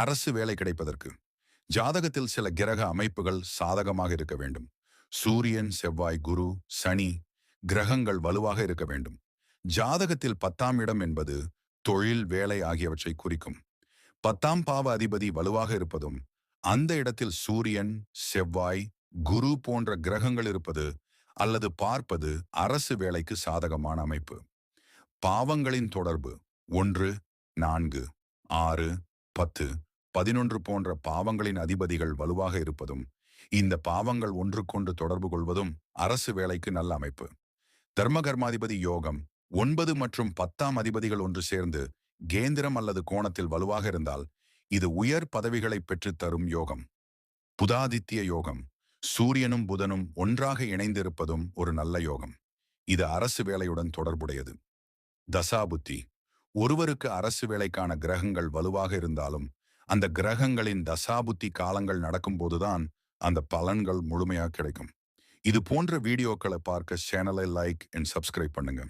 அரசு வேலை கிடைப்பதற்கு. ஜாதகத்தில் சில கிரக அமைப்புகள் சாதகமாக இருக்க வேண்டும். சூரியன் செவ்வாய் குரு சனி கிரகங்கள் வலுவாக இருக்க வேண்டும். ஜாதகத்தில் பத்தாம் இடம் என்பது தொழில் வேலை ஆகியவற்றை குறிக்கும். பத்தாம் பாவ அதிபதி வலுவாக இருப்பதும் அந்த இடத்தில் சூரியன் செவ்வாய் குரு போன்ற கிரகங்கள் இருப்பது அல்லது பார்ப்பது அரசு வேலைக்கு சாதகமான அமைப்பு. பாவங்களின் தொடர்பு ஒன்று நான்கு ஆறு பத்து பதினொன்று போன்ற பாவங்களின் அதிபதிகள் வலுவாக இருப்பதும் இந்த பாவங்கள் ஒன்றுக்கொன்று தொடர்பு கொள்வதும் அரசு வேலைக்கு நல்ல அமைப்பு. தர்மகர்மாதிபதி யோகம் ஒன்பது மற்றும் பத்தாம் அதிபதிகள் ஒன்று சேர்ந்து கேந்திரம் அல்லது கோணத்தில் வலுவாக இருந்தால் இது உயர் பதவிகளை பெற்றுத்தரும் யோகம். புதாதித்ய யோகம் சூரியனும் புதனும் ஒன்றாக இணைந்திருப்பதும் ஒரு நல்ல யோகம். இது அரசு வேலையுடன் தொடர்புடையது. தசாபுத்தி ஒருவருக்கு அரசு வேலைக்கான கிரகங்கள் வலுவாக இருந்தாலும் அந்த கிரகங்களின் தசாபுத்தி காலங்கள் நடக்கும்போதுதான் அந்த பலன்கள் முழுமையாக கிடைக்கும். இது போன்ற வீடியோக்களை பார்க்க சேனலை லைக் அண்ட் சப்ஸ்கிரைப் பண்ணுங்க.